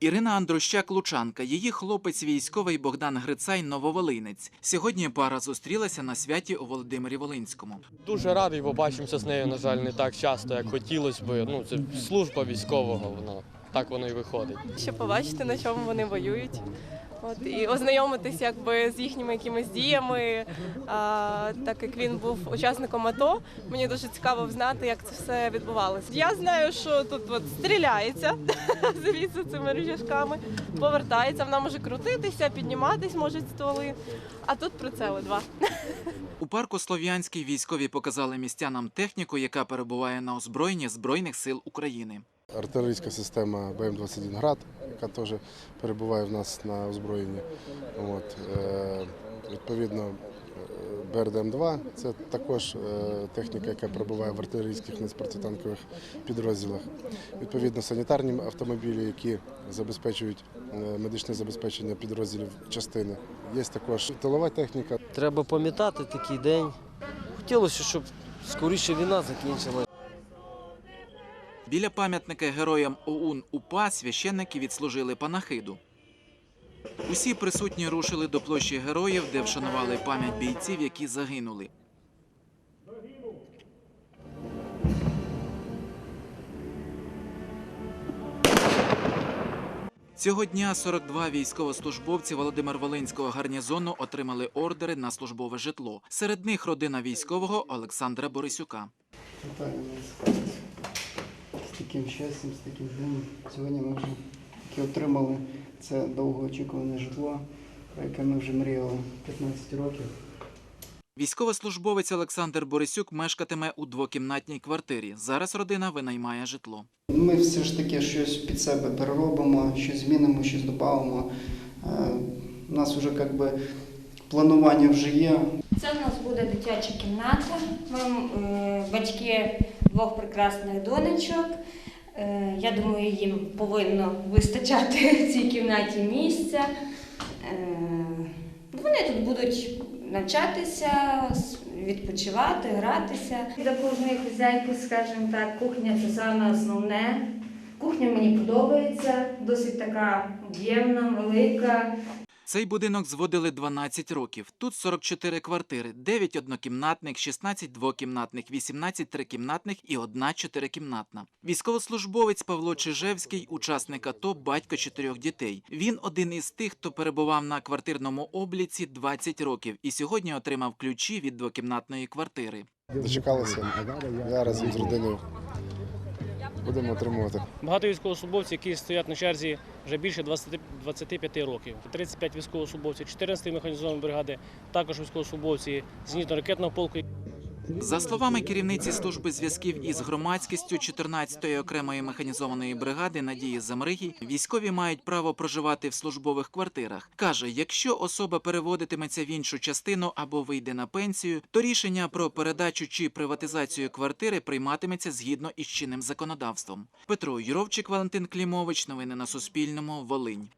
Ірина Андрущак Лучанка, її хлопець військовий Богдан Грицай Нововолинець. Сьогодні пара зустрілася на святі у Володимирі Волинському. Дуже радий, бо бачимося з нею, на жаль, не так часто, як хотілося б. Ну, це служба військового, воно так воно і виходить. щоб побачити, на чому вони воюють. От, і ознайомитись якби з їхніми якимись діями. А, так як він був учасником АТО, мені дуже цікаво знати, як це все відбувалося. Я знаю, що тут от стріляється звідси цими рычажками, повертається, вона може крутитися, підніматись можуть стволи. А тут прицели два. У парку Слов'янський військові показали містянам техніку, яка перебуває на озброєнні Збройних сил України. Артилерійська система БМ-21 «Град», яка теж перебуває в нас на озброєнні. От, е, відповідно, е, БРДМ-2 – це також е, техніка, яка перебуває в артилерійських низпротитанкових підрозділах. Відповідно, санітарні автомобілі, які забезпечують медичне забезпечення підрозділів частини. Є також тилова техніка, Треба пам'ятати такий день. Хотілося, щоб скоріше війна закінчилася. Біля пам'ятника героям ОУН УПА священники відслужили панахиду. Усі присутні рушили до площі героїв, де вшанували пам'ять бійців, які загинули. Цього дня 42 військовослужбовці Володимир Волинського гарнізону отримали ордери на службове житло. Серед них родина військового Олександра Борисюка. Таким щастям, з таким днем. Сьогодні ми вже таки отримали це довгоочікуване житло, про яке ми вже мріяли 15 років. Військовослужбовець Олександр Борисюк мешкатиме у двокімнатній квартирі. Зараз родина винаймає житло. Ми все ж таки щось під себе переробимо, щось змінимо, щось додамо. У нас вже якби планування вже є. Це у нас буде дитяча кімната. Ми е, батьки двох прекрасних донечок. Е, я думаю, їм повинно вистачати в цій кімнаті місця. Е, вони тут будуть навчатися, відпочивати, гратися. Для кожної хазяйки, скажімо так, кухня це саме основне. Кухня мені подобається, досить така об'ємна, велика. Цей будинок зводили 12 років. Тут 44 квартири, 9 однокімнатних, 16 двокімнатних, 18 трикімнатних і одна чотирикімнатна. Військовослужбовець Павло Чижевський, учасник АТО, батько чотирьох дітей. Він один із тих, хто перебував на квартирному обліці 20 років і сьогодні отримав ключі від двокімнатної квартири. дочекалися. Я разом з родиною будемо отримувати. Багато військовослужбовців, які стоять на черзі вже більше 20, 25 років. 35 військовослужбовців, 14 механізованої бригади, також військовослужбовці зенітно-ракетного полку. За словами керівниці служби зв'язків із громадськістю 14-ї окремої механізованої бригади Надії Замригій, військові мають право проживати в службових квартирах. каже, якщо особа переводитиметься в іншу частину або вийде на пенсію, то рішення про передачу чи приватизацію квартири прийматиметься згідно із чинним законодавством. Петро Юровчик, Валентин Клімович. Новини на Суспільному. Волинь.